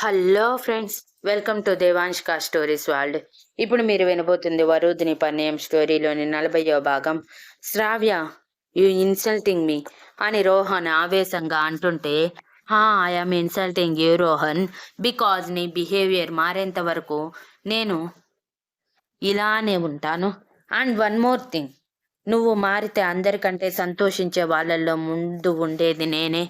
Hello friends welcome to దేవాంష్కా stories world. ఇప్పుడు మీరు వినబోతుంది వరుదిని పన్నయం స్టోరీలోని నలభయో భాగం. శ్రావ్య యు ఇన్సల్టింగ్ మీ అని రోహన్ ఆవేశంగా అంటుంటే హా I'm insulting you Rohan because నీ బిహేవియర్ మారేంత వరకు నేను ఇలానే ఉంటాను. అండ్ వన్ మోర్ థింగ్ నువ్వు మారితే అందరికంటే సంతోషించే వాళ్ళల్లో ముందు ఉండేది నేనే.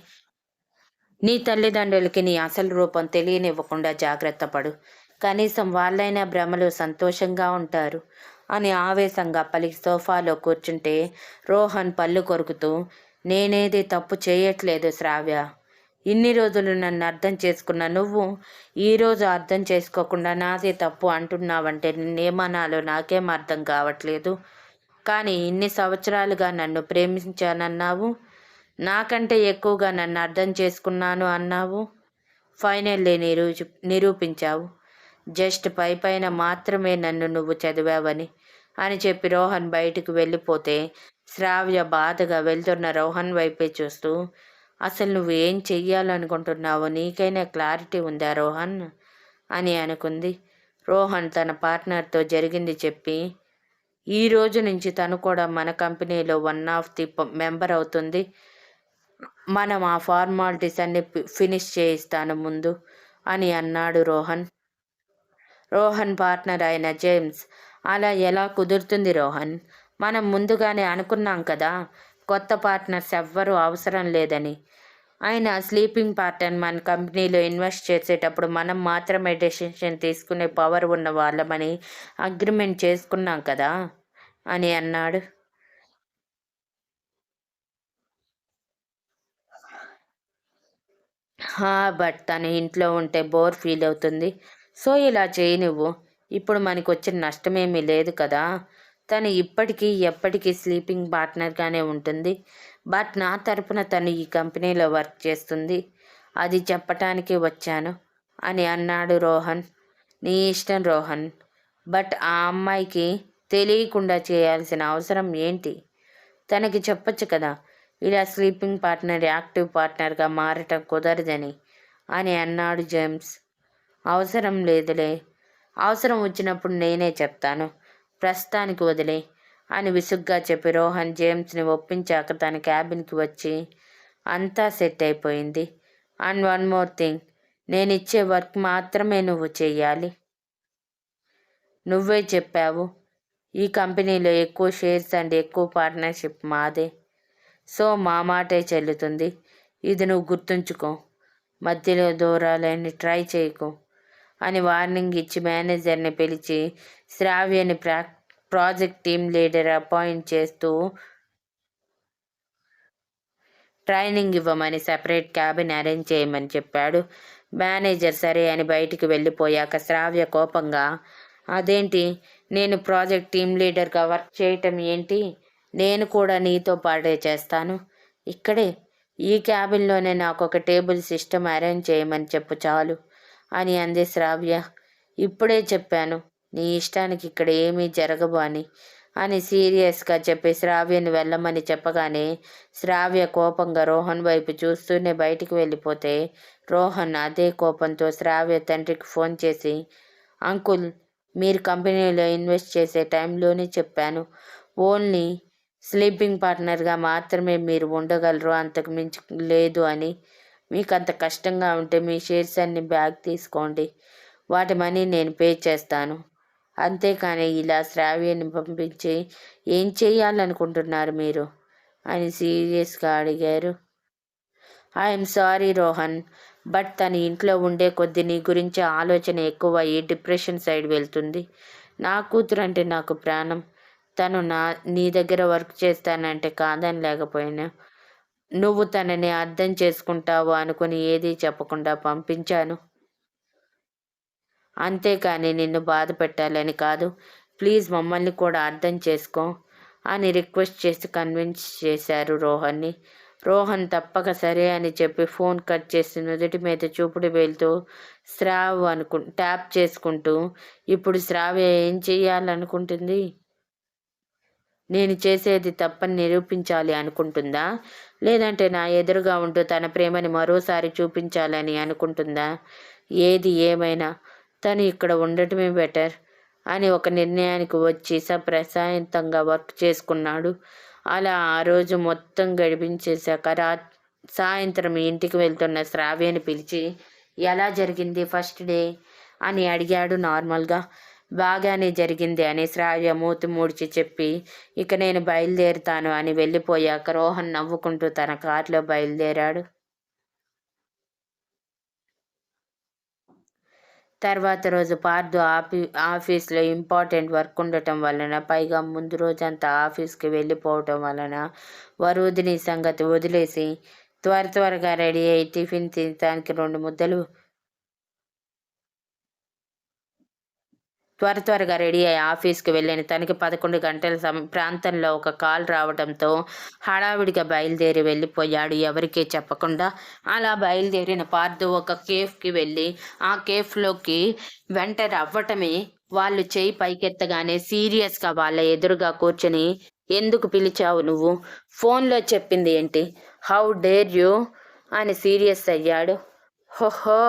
నీ తల్లిదండ్రులకి నీ అసలు రూపం తెలియనివ్వకుండా జాగ్రత్త పడు. కనీసం వాళ్ళైనా భ్రమలు సంతోషంగా ఉంటారు అని ఆవేశంగా పలికి సోఫాలో కూర్చుంటే రోహన్ పళ్ళు కొరుకుతూ నేనేది తప్పు చేయట్లేదు శ్రావ్య. ఇన్ని రోజులు నన్ను అర్థం చేసుకున్న నువ్వు ఈరోజు అర్థం చేసుకోకుండా నాదే తప్పు అంటున్నావంటే నియమానాలు నాకేం అర్థం కావట్లేదు. కానీ ఇన్ని సంవత్సరాలుగా నన్ను ప్రేమించానన్నావు. నాకంటే ఎక్కువగా నన్ను అర్థం చేసుకున్నాను అన్నావు. ఫైనల్లీ నిరూ నిరూపించావు. జస్ట్ పై పైన మాత్రమే నన్ను నువ్వు చదివావని అని చెప్పి రోహన్ బయటికి వెళ్ళిపోతే శ్రావ్య బాధగా వెళ్తున్న రోహన్ వైపే చూస్తూ అసలు నువ్వు ఏం చెయ్యాలనుకుంటున్నావో నీకైనా క్లారిటీ ఉందా రోహన్? అని అనుకుంది. రోహన్ తన పార్ట్నర్తో జరిగింది చెప్పి ఈ రోజు నుంచి తను కూడా మన కంపెనీలో వన్ ఆఫ్ ది మెంబర్ అవుతుంది. మనం ఆ ఫార్మాలిటీస్ అన్ని ఫినిష్ చేయిస్తాను ముందు అని అన్నాడు రోహన్. రోహన్ పార్ట్నర్ అయిన జేమ్స్ అలా ఎలా కుదురుతుంది రోహన్? మనం ముందుగానే అనుకున్నాం కదా కొత్త పార్ట్నర్స్ ఎవ్వరూ అవసరం లేదని. ఆయన స్లీపింగ్ పార్టన్ మన కంపెనీలో ఇన్వెస్ట్ చేసేటప్పుడు మనం మాత్రమే డెసిషన్ తీసుకునే పవర్ ఉన్న వాళ్ళమని అగ్రిమెంట్ చేసుకున్నాం కదా అని అన్నాడు. బట్ తను ఇంట్లో ఉంటే బోర్ ఫీల్ అవుతుంది. సో ఇలా చేయి నువ్వు. ఇప్పుడు మనకు వచ్చిన నష్టమేమీ లేదు కదా. తను ఇప్పటికీ ఎప్పటికీ స్లీపింగ్ పార్ట్నర్గానే ఉంటుంది. బట్ నా తరపున తను ఈ కంపెనీలో వర్క్ చేస్తుంది. అది చెప్పటానికి వచ్చాను అని అన్నాడు రోహన్. నీ ఇష్టం రోహన్. బట్ ఆ అమ్మాయికి తెలియకుండా చేయాల్సిన అవసరం ఏంటి? తనకి చెప్పొచ్చు కదా. ఇలా స్లీపింగ్ పార్ట్నర్ యాక్టివ్ పార్ట్నర్గా మారటం కుదరదని అని అన్నాడు జేమ్స్. అవసరం లేదులే. అవసరం వచ్చినప్పుడు నేనే చెప్తాను. ప్రస్తుతానికి వదిలే అని విసుగ్గా చెప్పి రోహన్ జేమ్స్ని ఒప్పించాక తన క్యాబిన్కి వచ్చి అంతా సెట్ అయిపోయింది. And one more thing. నేను ఇచ్చే వర్క్ మాత్రమే నువ్వు చేయాలి నువ్వే చెప్పావు. ఈ కంపెనీలో ఎక్కువ షేర్స్ అండ్ ఎక్కువ పార్ట్నర్షిప్ మాదే. సో మా మాటే చెల్లుతుంది. ఇది నువ్వు గుర్తుంచుకో. మధ్యలో దూరాలని ట్రై చేయకు అని వార్నింగ్ ఇచ్చి మేనేజర్ని పిలిచి శ్రావ్యని ప్రా ప్రాజెక్ట్ టీమ్ లీడర్ అపాయింట్ చేస్తూ ట్రైనింగ్ ఇవ్వమని సపరేట్ క్యాబిన్ అరేంజ్ చేయమని చెప్పాడు. మేనేజర్ సరే అని బయటికి వెళ్ళిపోయాక శ్రావ్య కోపంగా అదేంటి? నేను ప్రాజెక్ట్ టీమ్ లీడర్గా వర్క్ చేయటం ఏంటి? నేను కూడా నీతో పాటే చేస్తాను. ఇక్కడే ఈ క్యాబిన్లోనే నాకు ఒక టేబుల్ సిస్టమ్ అరేంజ్ చేయమని చెప్పు చాలు అని అంది శ్రావ్య. ఇప్పుడే చెప్పాను నీ ఇష్టానికి ఇక్కడ ఏమీ జరగబు అని అని సీరియస్గా చెప్పి శ్రావ్యను వెళ్ళమని చెప్పగానే శ్రావ్య కోపంగా రోహన్ వైపు చూస్తూనే బయటికి వెళ్ళిపోతే రోహన్ అదే కోపంతో శ్రావ్య తండ్రికి ఫోన్ చేసి అంకుల్ మీరు కంపెనీలో ఇన్వెస్ట్ చేసే టైంలోనే చెప్పాను. ఓన్లీ స్లీపింగ్ పార్ట్నర్గా మాత్రమే మీరు ఉండగలరు అంతకు మించి లేదు అని. మీకు అంత కష్టంగా ఉంటే మీ షేర్స్ అన్ని బ్యాగ్ తీసుకోండి. వాటి మనీ నేను పే చేస్తాను. అంతేకాని ఇలా శ్రావ్యని పంపించి ఏం చేయాలనుకుంటున్నారు మీరు? అని సీరియస్గా అడిగారు. ఐఎమ్ సారీ రోహన్ బట్ తన ఇంట్లో ఉండే కొద్ది నీ గురించి ఆలోచన ఎక్కువ ఈ డిప్రెషన్ సైడ్ వెళ్తుంది. నా కూతురు అంటే నాకు ప్రాణం. తను నా నీ దగ్గర వర్క్ చేస్తానంటే కాదని లేకపోయినా నువ్వు తనని అర్థం చేసుకుంటావు అనుకుని ఏదీ చెప్పకుండా పంపించాను. అంతేకాని నిన్ను బాధ పెట్టాలని కాదు. ప్లీజ్ మమ్మల్ని కూడా అర్థం చేసుకో అని రిక్వెస్ట్ చేసి కన్విన్స్ చేశారు రోహన్ని. రోహన్ తప్పక సరే అని చెప్పి ఫోన్ కట్ చేసి నుదుటి మీద చూపుడు వేలుతో శ్రావ్ అనుకు ట్యాప్ చేసుకుంటూ ఇప్పుడు శ్రావ్య ఏం చేయాలనుకుంటుంది నేను చేసేది తప్పని నిరూపించాలి అనుకుంటుందా? లేదంటే నా ఎదురుగా ఉంటూ తన ప్రేమని మరోసారి చూపించాలని అనుకుంటుందా? ఏది ఏమైనా తను ఇక్కడ ఉండటమే బెటర్ అని ఒక నిర్ణయానికి వచ్చి సప్రశాంతంగా వర్క్ చేసుకున్నాడు. అలా ఆ రోజు మొత్తం గడిపించేశాక రా సాయంత్రం ఇంటికి వెళ్తున్న శ్రావ్యని పిలిచి ఎలా జరిగింది ఫస్ట్ డే? అని అడిగాడు నార్మల్గా. బాగానే జరిగింది అని శ్రావ్య మూతి మూడ్చి చెప్పి ఇక నేను బయలుదేరుతాను అని వెళ్ళిపోయాక రోహన్ నవ్వుకుంటూ తన కారులో బయలుదేరాడు. తర్వాత రోజు పార్దు ఆఫీ ఆఫీస్లో ఇంపార్టెంట్ వర్క్ ఉండటం వలన పైగా ముందు రోజంతా ఆఫీస్కి వెళ్ళిపోవటం వలన వరుదిని సంగతి వదిలేసి త్వర త్వరగా రెడీ అయ్యి టిఫిన్ తినడానికి రెండు ముద్దలు త్వర త్వరగా రెడీ అయ్యి ఆఫీస్కి వెళ్ళిన తనకి పదకొండు గంటల సమ ప్రాంతంలో ఒక కాల్ రావడంతో హడావిడిగా బయలుదేరి వెళ్ళిపోయాడు. ఎవరికీ చెప్పకుండా అలా బయలుదేరిన పార్థు ఒక కేఫ్కి వెళ్ళి ఆ కేఫ్లోకి వెంటర్ అవ్వటమే వాళ్ళు చేయి పైకెత్తగానే సీరియస్గా వాళ్ళ ఎదురుగా కూర్చొని ఎందుకు పిలిచావు నువ్వు? ఫోన్లో చెప్పింది ఏంటి? How dare you? అని సీరియస్ అయ్యాడు. హోహో!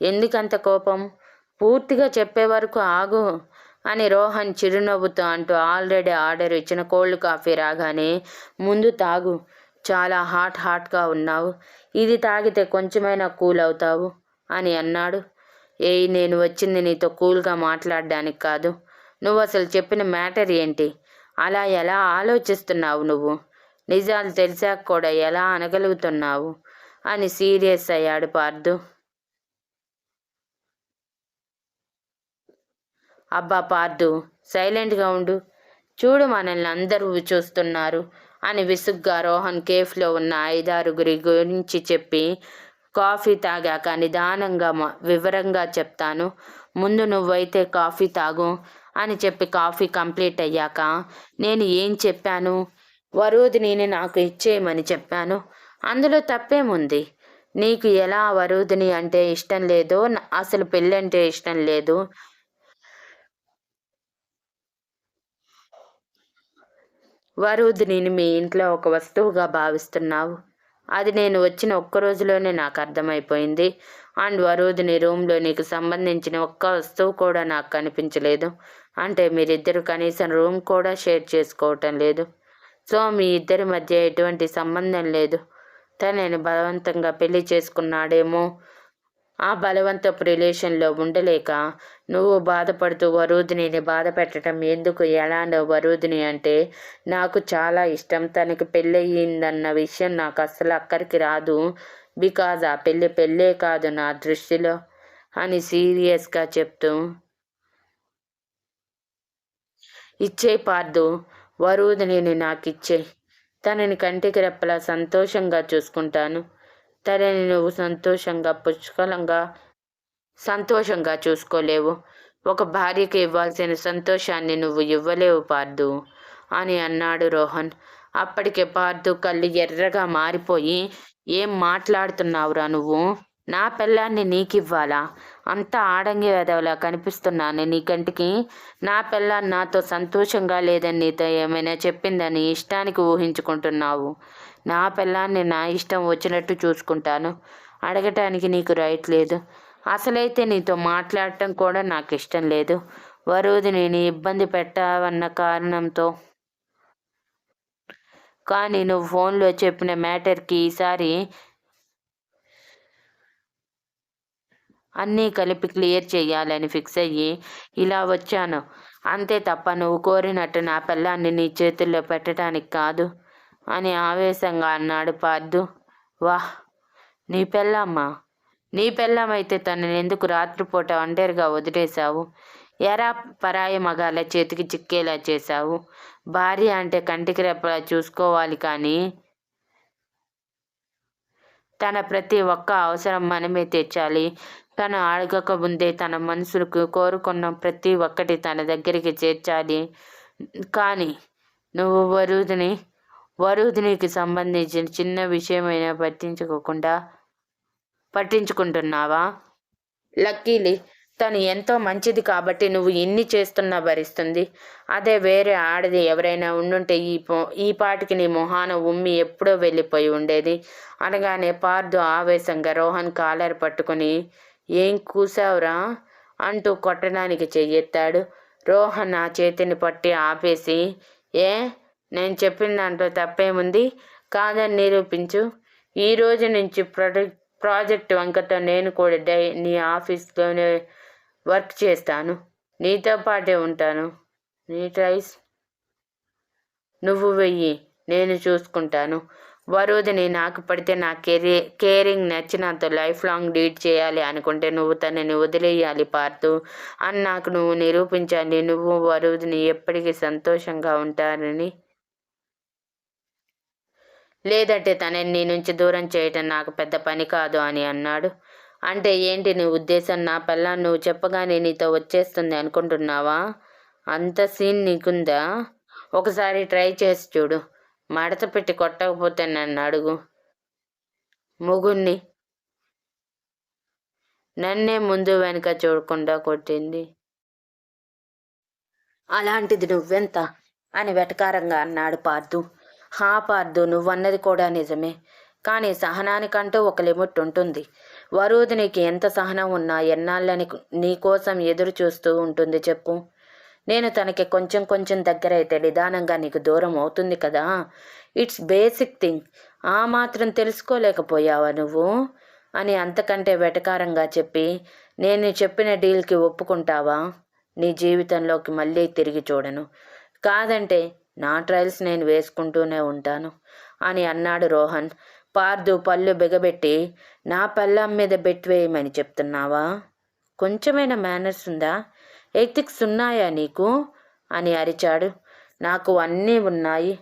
ఎందుకంత కోపం? పూర్తిగా చెప్పే వరకు ఆగు అని రోహన్ చిరునవ్వుతో అంటూ ఆల్రెడీ ఆర్డర్ ఇచ్చిన కోల్డ్ కాఫీ రాగానే ముందు తాగు. చాలా హాట్ హాట్గా ఉన్నావు. ఇది తాగితే కొంచెమైనా కూల్ అవుతావు అని అన్నాడు. ఏయ్ నేను వచ్చింది నీతో కూల్గా మాట్లాడడానికి కాదు. నువ్వు అసలు చెప్పిన మ్యాటర్ ఏంటి? అలా ఎలా ఆలోచిస్తున్నావు నువ్వు? నిజాలు తెలిసాక కూడా ఎలా అనగలుగుతున్నావు? అని సీరియస్ అయ్యాడు పార్దు. అబ్బా పార్దు సైలెంట్గా ఉండు. చూడు మనల్ని అందరూ చూస్తున్నారు అని విసుగ్గా రోహన్ కేఫ్లో ఉన్న ఐదారుగురి గురించి చెప్పి కాఫీ తాగాక నిదానంగా వివరంగా చెప్తాను. ముందు నువ్వైతే కాఫీ తాగు అని చెప్పి కాఫీ కంప్లీట్ అయ్యాక నేను ఏం చెప్పాను? వరుదిని నాకు ఇచ్చేయమని చెప్పాను. అందులో తప్పేముంది? నీకు ఎలా వరుదిని అంటే ఇష్టం లేదో అసలు పెళ్ళంటే ఇష్టం లేదు. వరుదిని మీ ఇంట్లో ఒక వస్తువుగా భావిస్తున్నావు. అది నేను వచ్చిన ఒక్క రోజులోనే నాకు అర్థమైపోయింది. అండ్ వరుదిని రూమ్లో నీకు సంబంధించిన ఒక్క వస్తువు కూడా నాకు కనిపించలేదు. అంటే మీరిద్దరు కనీసం రూమ్ కూడా షేర్ చేసుకోవటం లేదు. సో మీ ఇద్దరి మధ్య ఎటువంటి సంబంధం లేదు. తనని బలవంతంగా పెళ్ళి చేసుకున్నాడేమో ఆ బలవంతపు రిలేషన్లో ఉండలేక నువ్వు బాధపడుతూ వరుదినిని బాధ పెట్టడం ఎందుకు ఎలాంటి వరుదిని అంటే నాకు చాలా ఇష్టం. తనకి పెళ్ళయిందన్న విషయం నాకు అస్సలు అక్కడికి రాదు. బికాజ్ ఆ పెళ్ళి పెళ్ళే కాదు నా దృష్టిలో అని సీరియస్గా చెప్తూ. ఇచ్చే పార్దు వరుదిని నాకు ఇచ్చే తనని కంటికి రెప్పలా సంతోషంగా చూసుకుంటాను. తనని నువ్వు సంతోషంగా పుష్కలంగా సంతోషంగా చూసుకోలేవు. ఒక భార్యకి ఇవ్వాల్సిన సంతోషాన్ని నువ్వు ఇవ్వలేవు పార్దు అని అన్నాడు రోహన్. అప్పటికే పార్దు కళ్ళు ఎర్రగా మారిపోయి ఏం మాట్లాడుతున్నావురా నువ్వు? నా పిల్లాన్ని నీకివ్వాలా? అంత ఆడంగి వెదవలా కనిపిస్తున్నాను నీ కంటికి. నా పిల్ల నాతో సంతోషంగా లేదని నీతో ఏమైనా చెప్పిందని ఇష్టానికి ఊహించుకుంటున్నావు. నా పిల్లాన్ని నా ఇష్టం వచ్చినట్టు చూసుకుంటాను. అడగటానికి నీకు రైట్ లేదు. అసలైతే నీతో మాట్లాడటం కూడా నాకు ఇష్టం లేదు. వరువుది నేను ఇబ్బంది పెట్టావన్న కారణంతో. కానీ నువ్వు ఫోన్లో చెప్పిన మ్యాటర్కి ఈసారి అన్నీ కలిపి క్లియర్ చేయాలని ఫిక్స్ అయ్యి ఇలా వచ్చాను. అంతే తప్ప నువ్వు కోరినట్టు నా పిల్లాన్ని నీ చేతుల్లో పెట్టడానికి కాదు అని ఆవేశంగా అన్నాడు పార్దు. వాహ్! నీ పెళ్ళమ్మా! నీ పెళ్ళమైతే తనని ఎందుకు రాత్రిపూట ఒంటరిగా వదిలేశావు? ఎరా పరాయి మగాల చేతికి చిక్కేలా చేశావు? భార్య అంటే కంటికి రెప్పలా చూసుకోవాలి కానీ తన ప్రతి ఒక్క అవసరం మనమే తెచ్చాలి తను అడగకముందే తన మనసులకు కోరుకున్న ప్రతి ఒక్కటి తన దగ్గరికి చేర్చాలి. కానీ నువ్వు వరుదిని వరుదినికి సంబంధించిన చిన్న విషయమైనా పట్టించుకోకుండా పట్టించుకుంటున్నావా? లక్కీలి తను ఎంతో మంచిది కాబట్టి నువ్వు ఎన్ని చేస్తున్నా భరిస్తుంది. అదే వేరే ఆడది ఎవరైనా ఉండుంటే ఈ ఈ పాటికి నీ మొహాన ఉమ్మి ఎప్పుడో వెళ్ళిపోయి ఉండేది. అనగానే పార్దు ఆవేశంగా రోహన్ కాలర్ పట్టుకుని ఏం కూసావురా అంటూ కొట్టడానికి చెయ్యెత్తాడు. రోహన్ ఆ చేతిని పట్టి ఆపేసి ఏ? నేను చెప్పిన దాంట్లో తప్పేముంది? కాదని నిరూపించు. ఈ రోజు నుంచి ప్రొడక్ట్ ప్రాజెక్ట్ వంకతో నేను కూడా డై నీ ఆఫీస్లోనే వర్క్ చేస్తాను. నీతో పాటే ఉంటాను. నీ ట్రైస్. నువ్వు వెయ్యి. నేను చూసుకుంటాను. వరుదిని నాకు పడితే నా కెరీ కేరింగ్ నచ్చినంత లైఫ్ లాంగ్ డీట్ చేయాలి అనుకుంటే నువ్వు తనని వదిలేయాలి పార్తు. అని నాకు నువ్వు నిరూపించాలి. నువ్వు వరుదిని ఎప్పటికీ సంతోషంగా ఉంటారని. లేదంటే తనని నీ నుంచి దూరం చేయటం నాకు పెద్ద పని కాదు అని అన్నాడు. అంటే ఏంటి నీ ఉద్దేశం? నా పిల్ల నువ్వు చెప్పగానే నీతో వచ్చేస్తుంది అనుకుంటున్నావా? అంత సీన్ నీకుందా? ఒకసారి ట్రై చేసి చూడు. మడత పెట్టి కొట్టకపోతే నన్ను అడుగు. ముగుణ్ణి. నన్నే ముందు వెనుక చూడకుండా కొట్టింది. అలాంటిది నువ్వెంత? అని వెటకారంగా అన్నాడు పార్దు. హా పార్దు నువ్వన్నది కూడా నిజమే. కానీ సహనానికంటూ ఒక లిమిట్ ఉంటుంది. వరుదినికి ఎంత సహనం ఉన్నా ఎన్నాళ్ళని నీకోసం ఎదురు చూస్తూ ఉంటుంది చెప్పు. నేను తనకి కొంచెం కొంచెం దగ్గర అయితే నిదానంగా నీకు దూరం అవుతుంది కదా. It's basic thing. ఆ మాత్రం తెలుసుకోలేకపోయావా నువ్వు? అని అంతకంటే వెటకారంగా చెప్పి నేను చెప్పిన డీల్కి ఒప్పుకుంటావా? నీ జీవితంలోకి మళ్ళీ తిరిగి చూడను. కాదంటే నా ట్రయల్స్ నేను వేసుకుంటూనే ఉంటాను అని అన్నాడు రోహన్. పార్దు పళ్ళు బిగబెట్టి నా పళ్ళం మీద బెట్ వేయమని చెప్తున్నావా? కొంచెమైనా మేనర్స్ ఉందా? ఎథిక్స్ ఉన్నాయా నీకు? అని అరిచాడు. నాకు అన్నీ ఉన్నాయి.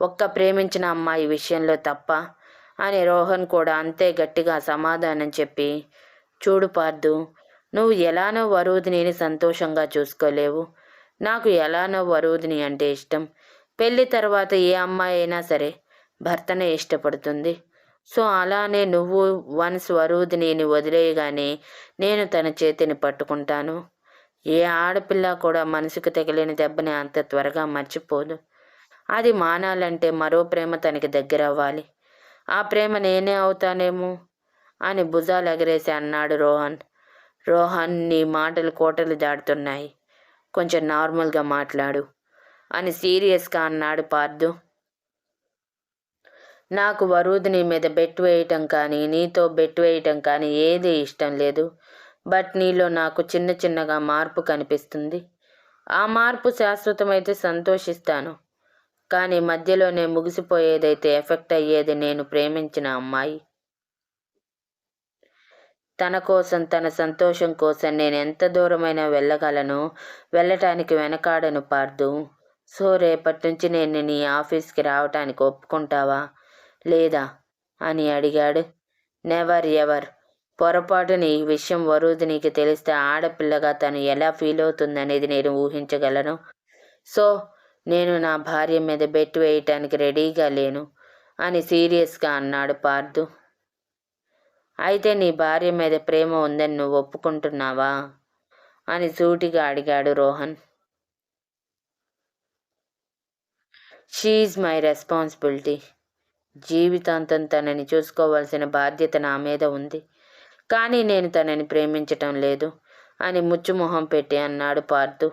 ఒక్క ప్రేమించిన అమ్మాయి విషయంలో తప్ప. అని రోహన్ కూడా అంతే గట్టిగా సమాధానం చెప్పి చూడు పార్దు నువ్వు ఎలానో వరుదిని సంతోషంగా చూసుకోలేవు. నాకు ఎలానో వరుదిని అంటే ఇష్టం. పెళ్ళి తర్వాత ఏ అమ్మాయి అయినా సరే భర్తనే ఇష్టపడుతుంది. సో అలానే నువ్వు వన్స్ వరుదిని వదిలేయగానే నేను తన చేతిని పట్టుకుంటాను. ఏ ఆడపిల్ల కూడా మనసుకు తగిలిన దెబ్బని అంత త్వరగా మర్చిపోదు. అది మానాలంటే మరో ప్రేమ తనకి దగ్గర అవ్వాలి ఆ ప్రేమ నేనే అవుతానేమో అని భుజాలు ఎగరేసి అన్నాడు రోహన్. రోహన్ నీ మాటలు కోటలు దాడుతున్నాయి కొంచెం నార్మల్గా మాట్లాడు అని సీరియస్గా అన్నాడు పార్థు నాకు వరుదిని మీద బెట్ వేయటం కానీ నీతో బెట్ వేయటం కానీ ఏది ఇష్టం లేదు. బట్ నీలో నాకు చిన్న చిన్నగా మార్పు కనిపిస్తుంది. ఆ మార్పు శాశ్వతమైతే సంతోషిస్తాను. కానీ మధ్యలోనే ముగిసిపోయేదైతే ఎఫెక్ట్ అయ్యేది నేను ప్రేమించిన అమ్మాయి. తన కోసం తన సంతోషం కోసం నేను ఎంత దూరమైనా వెళ్ళగలను. వెళ్ళటానికి వెనకాడను పార్దు. సో రేపటి నుంచి నేను నీ ఆఫీస్కి రావటానికి ఒప్పుకుంటావా? లేదా? అని అడిగాడు. Never ever. పొరపాటుని ఈ విషయం వరుదినికి తెలిస్తే ఆడపిల్లగా తను ఎలా ఫీల్ అవుతుందనేది నేను ఊహించగలను. సో నేను నా భార్య మీద బెట్ వేయటానికి రెడీగా లేను అని సీరియస్గా అన్నాడు పార్థు. అయితే నీ భార్య మీద ప్రేమ ఉందని నువ్వు ఒప్పుకుంటున్నావా? అని సూటిగా అడిగాడు రోహన్. షీఈ్ మై రెస్పాన్సిబిలిటీ జీవితాంతం తనని చూసుకోవాల్సిన బాధ్యత నా మీద ఉంది. కానీ నేను తనని ప్రేమించటం లేదు అని ముచ్చుమొహం పెట్టి అన్నాడు పార్థు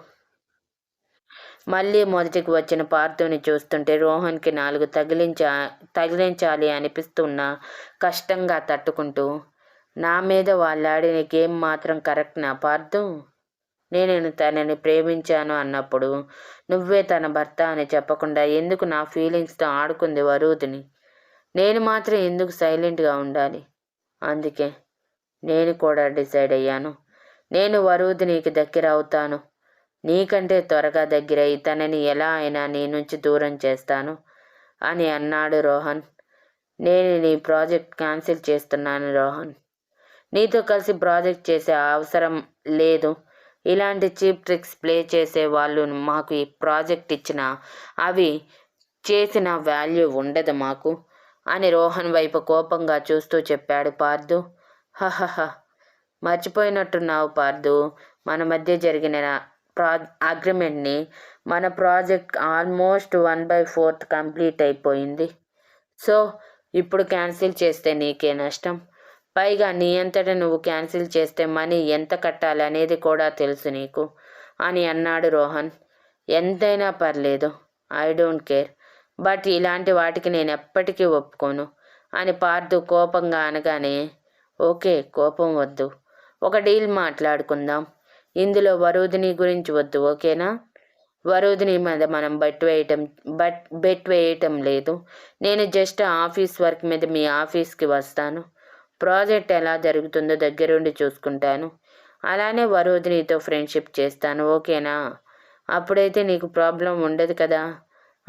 మళ్ళీ మొదటికి వచ్చిన పార్థుని చూస్తుంటే రోహన్కి నాలుగు తగిలించా తగిలించాలి అనిపిస్తున్నా కష్టంగా తట్టుకుంటూ నా మీద వాళ్ళాడిన గేమ్ మాత్రం కరెక్ట్ నా పార్థు నేను తనని ప్రేమించాను అన్నప్పుడు నువ్వే తన భర్త అని చెప్పకుండా ఎందుకు నా ఫీలింగ్స్తో ఆడుకుంది వరుదిని? నేను మాత్రం ఎందుకు సైలెంట్గా ఉండాలి? అందుకే నేను కూడా డిసైడ్ అయ్యాను. నేను వరువుది నీకు దగ్గర అవుతాను. నీకంటే త్వరగా దగ్గర తనని ఎలా అయినా నీ నుంచి దూరం చేస్తాను అని అన్నాడు రోహన్. నేను నీ ప్రాజెక్ట్ క్యాన్సిల్ చేస్తున్నాను రోహన్. నీతో కలిసి ప్రాజెక్ట్ చేసే అవసరం లేదు. ఇలాంటి చీప్ ట్రిక్స్ ప్లే చేసే వాళ్ళు మాకు ఈ ప్రాజెక్ట్ ఇచ్చిన అవి చేసిన వాల్యూ ఉండదు మాకు అని రోహన్ వైపు కోపంగా చూస్తూ చెప్పాడు పార్దు హహహ. మర్చిపోయినట్టున్నావు పార్దు. మన మధ్య జరిగిన ప్రా అగ్రిమెంట్ని మన project almost one by fourth complete అయిపోయింది. సో ఇప్పుడు క్యాన్సిల్ చేస్తే నీకే నష్టం. పైగా నీ అంతట నువ్వు క్యాన్సిల్ చేస్తే మనీ ఎంత కట్టాలి అనేది కూడా తెలుసు నీకు. అని అన్నాడు రోహన్. ఎంతైనా పర్లేదు. I don't care. బట్ ఇలాంటి వాటికి నేను ఎప్పటికీ ఒప్పుకోను. అని పార్థు కోపంగా అనగానే ఓకే కోపం వద్దు. ఒక డీల్ మాట్లాడుకుందాం. ఇందులో వరుదిని గురించి వద్దు ఓకేనా? వరుదిని మీద మనం బెట్ వేయటం బట్ బెట్ వేయటం లేదు. నేను జస్ట్ ఆఫీస్ వర్క్ మీద మీ ఆఫీస్కి వస్తాను. ప్రాజెక్ట్ ఎలా జరుగుతుందో దగ్గరుండి చూసుకుంటాను. అలానే వరుదినితో ఫ్రెండ్షిప్ చేస్తాను ఓకేనా? అప్పుడైతే నీకు ప్రాబ్లం ఉండదు కదా?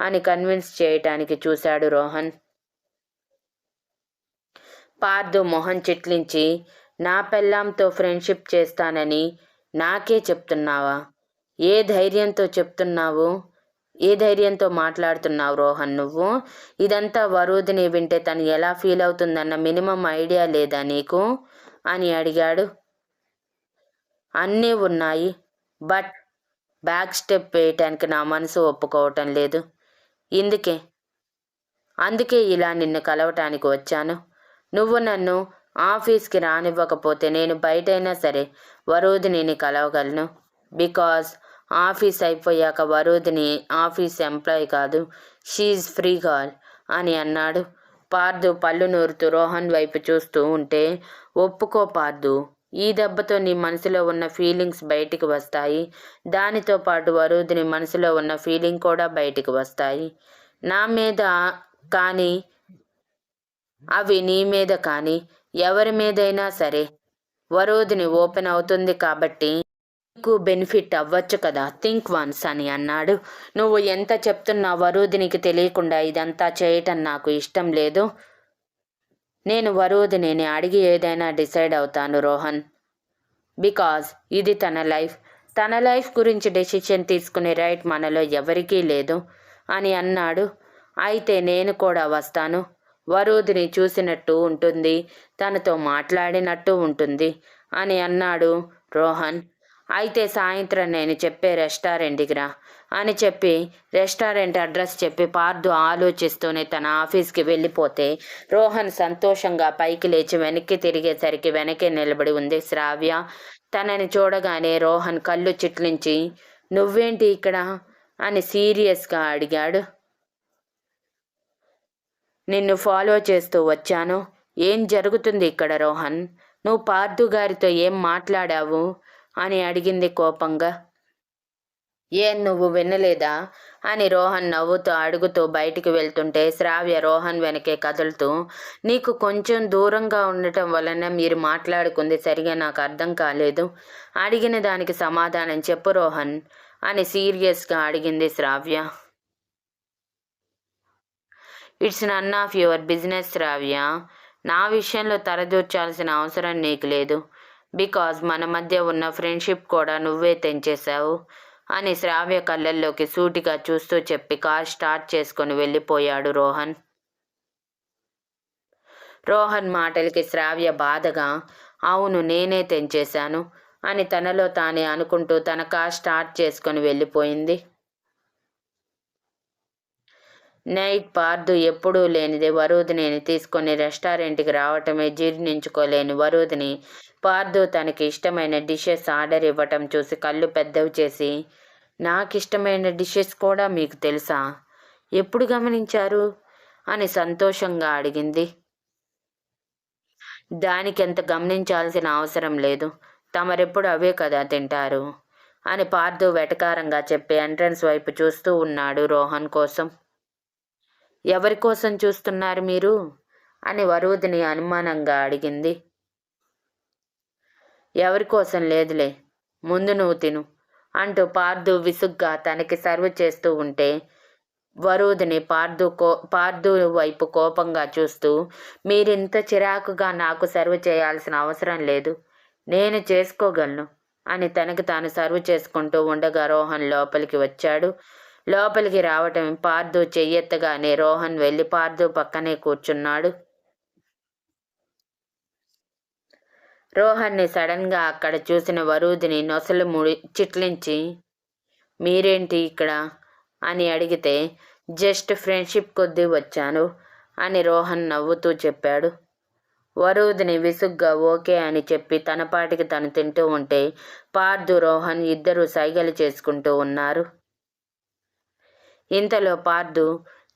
అని కన్విన్స్ చేయటానికి చూశాడు రోహన్. పార్దు మొహం చిట్లించి నా పెళ్ళాంతో ఫ్రెండ్షిప్ చేస్తానని నాకే చెప్తున్నావా? ఏ ధైర్యంతో చెప్తున్నావు? ఏ ధైర్యంతో మాట్లాడుతున్నావు రోహన్ నువ్వు? ఇదంతా వరుదిని వింటే తను ఎలా ఫీల్ అవుతుందన్న మినిమం ఐడియా లేదా నీకు? అని అడిగాడు. అన్నీ ఉన్నాయి బట్ బ్యాక్ స్టెప్ వేయటానికి నా మనసు ఒప్పుకోవటం లేదు. ఇందుకే అందుకే ఇలా నిన్ను కలవటానికి వచ్చాను. నువ్వు నన్ను ఆఫీస్కి రానివ్వకపోతే నేను బయటైనా సరే వరోధిని కలవగలను. బికాస్ ఆఫీస్ అయిపోయాక వరోధిని ఆఫీస్ ఎంప్లాయ్ కాదు షీజ్ ఫ్రీ గర్ల్ అని అన్నాడు. పార్దు పళ్ళు నూరుతూ రోహన్ వైపు చూస్తూ ఉంటే ఒప్పుకో పార్దు ఈ దెబ్బతో నీ మనసులో ఉన్న ఫీలింగ్స్ బయటికి వస్తాయి. దానితో పాటు వరుదిని మనసులో ఉన్న ఫీలింగ్ కూడా బయటికి వస్తాయి. నా మీద కానీ అవి నీ మీద కానీ ఎవరి మీదైనా సరే. వరోధిని ఓపెన్ అవుతుంది కాబట్టి నీకు బెనిఫిట్ అవ్వచ్చు కదా థింక్ వన్స్ అని అన్నాడు. నువ్వు ఎంత చెప్తున్నా వరోధినికి తెలియకుండా ఇదంతా చేయటం నాకు ఇష్టం లేదు. నేను వరోధిని అడిగి ఏదైనా డిసైడ్ అవుతాను రోహన్. బికాజ్ ఇది తన లైఫ్. తన లైఫ్ గురించి డెసిషన్ తీసుకునే రైట్ మనలో ఎవరికీ లేదు అని అన్నాడు. అయితే నేను కూడా వస్తాను. వరుదిని చూసినట్టు ఉంటుంది. తనతో మాట్లాడినట్టు ఉంటుంది అని అన్నాడు రోహన్. అయితే సాయంత్రం నేను చెప్పే రెస్టారెంట్కి రా అని చెప్పి రెస్టారెంట్ అడ్రస్ చెప్పి పార్దు ఆలోచిస్తూనే తన ఆఫీస్కి వెళ్ళిపోతే రోహన్ సంతోషంగా పైకి లేచి వెనక్కి తిరిగేసరికి వెనకే నిలబడి ఉంది శ్రావ్య. తనని చూడగానే రోహన్ కళ్ళు చిట్లించి నువ్వేంటి ఇక్కడ? అని సీరియస్గా అడిగాడు. నిన్ను ఫాలో చేస్తూ వచ్చాను. ఏం జరుగుతుంది ఇక్కడ రోహన్? నువ్వు పార్థు గారితో ఏం మాట్లాడావు? అని అడిగింది కోపంగా. ఏం నువ్వు వినలేదా? అని రోహన్ నవ్వుతూ అడుగుతూ బయటికి వెళ్తుంటే శ్రావ్య రోహన్ వెనకే కదులుతూ నీకు కొంచెం దూరంగా ఉండటం వలన మీరు మాట్లాడుకుంది సరిగా నాకు అర్థం కాలేదు. అడిగిన దానికి సమాధానం చెప్పు రోహన్ అని సీరియస్గా అడిగింది Sravya. It's none of your business Sravya. నా విషయంలో తరదూర్చాల్సిన అవసరం నీకు లేదు. బికాజ్ మన మధ్య ఉన్న ఫ్రెండ్షిప్ కూడా నువ్వే తెంచేశావు అని శ్రావ్య కళ్ళల్లోకి సూటిగా చూస్తూ చెప్పి కార్ స్టార్ట్ చేసుకుని వెళ్ళిపోయాడు రోహన్. రోహన్ మాటలకి శ్రావ్య బాధగా అవును నేనే తెంచేశాను అని తనలో తానే అనుకుంటూ తన కార్ స్టార్ట్ చేసుకొని వెళ్ళిపోయింది. నైట్ పార్దు ఎప్పుడూ లేనిది వరుదిని తీసుకొని రెస్టారెంట్కి రావటమే జీర్ణించుకోలేని వరుదిని పార్దు తనకి ఇష్టమైన డిషెస్ ఆర్డర్ ఇవ్వటం చూసి కళ్ళు పెద్దవి చేసి నాకు ఇష్టమైన డిషెస్ కూడా మీకు తెలుసా? ఎప్పుడు గమనించారు? అని సంతోషంగా అడిగింది. దానికి ఎంత గమనించాల్సిన అవసరం లేదు. తమరెప్పుడు అవే కదా తింటారు. అని పార్దు వెటకారంగా చెప్పి ఎంట్రన్స్ వైపు చూస్తూ ఉన్నాడు రోహన్ కోసం. ఎవరి కోసం చూస్తున్నారు మీరు? అని వరుదిని అనుమానంగా అడిగింది. ఎవరి కోసం లేదులే ముందు నువ్వు తిను అంటూ పార్దు విసుగ్గా తనకి సర్వ్ చేస్తూ ఉంటే వరుదిని పార్దు కో పార్దు వైపు కోపంగా చూస్తూ మీరింత చిరాకుగా నాకు సర్వ్ చేయాల్సిన అవసరం లేదు నేను చేసుకోగలను అని తనకు తాను సర్వ్ చేసుకుంటూ ఉండగా రోహన్ లోపలికి వచ్చాడు. లోపలికి రావటం పార్దు చెయ్యెత్తగానే రోహన్ వెళ్ళి పార్దు పక్కనే కూర్చున్నాడు. రోహన్ని సడన్గా అక్కడ చూసిన వరూదిని నొసలు ముడి చిట్లించి మీరేంటి ఇక్కడ? అని అడిగితే జస్ట్ ఫ్రెండ్షిప్ కొద్దీ వచ్చాను అని రోహన్ నవ్వుతూ చెప్పాడు. వరూధిని విసుగ్గా ఓకే అని చెప్పి తన పాటికి తను తింటూ ఉంటే పార్థు రోహన్ ఇద్దరూ సైగలు చేసుకుంటూ ఉన్నారు. ఇంతలో పార్దు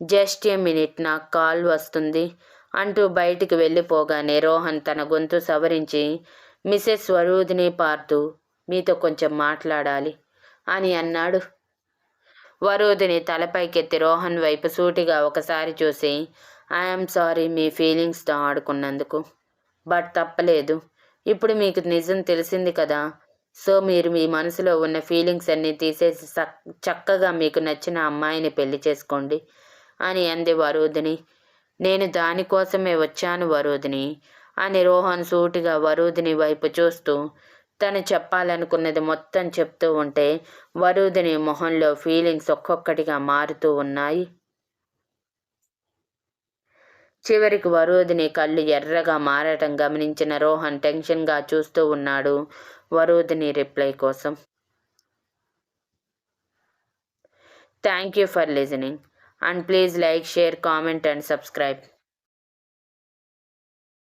జస్ట్ ఏ మినిట్ నాకు కాల్ వస్తుంది అంటూ బయటికి వెళ్ళిపోగానే రోహన్ తన గొంతు సవరించి మిసెస్ వరూధిని పార్దు మీతో కొంచెం మాట్లాడాలి అని అన్నాడు. వరూధిని తలపైకెత్తి రోహన్ వైపు సూటిగా ఒకసారి చూసి ఐఎమ్ సారీ మీ ఫీలింగ్స్తో ఆడుకున్నందుకు. బట్ తప్పలేదు. ఇప్పుడు మీకు నిజం తెలిసింది కదా సో మీరు మీ మనసులో ఉన్న ఫీలింగ్స్ అన్నీ తీసేసి చక్కగా మీకు నచ్చిన అమ్మాయిని పెళ్ళి చేసుకోండి అని అంది వరుదిని. నేను దానికోసమే వచ్చాను వరుదిని అని రోహన్ సూటిగా వరుదిని వైపు చూస్తూ తను చెప్పాలనుకున్నది మొత్తం చెప్తూ ఉంటే వరుదిని మొహంలో ఫీలింగ్స్ ఒక్కొక్కటిగా మారుతూ ఉన్నాయి. చివరికి వరుదిని కళ్ళు ఎర్రగా మారటం గమనించిన రోహన్ టెన్షన్గా చూస్తూ ఉన్నాడు. వరుదిని రిప్లై కోసం. Thank you for listening and please like share comment and subscribe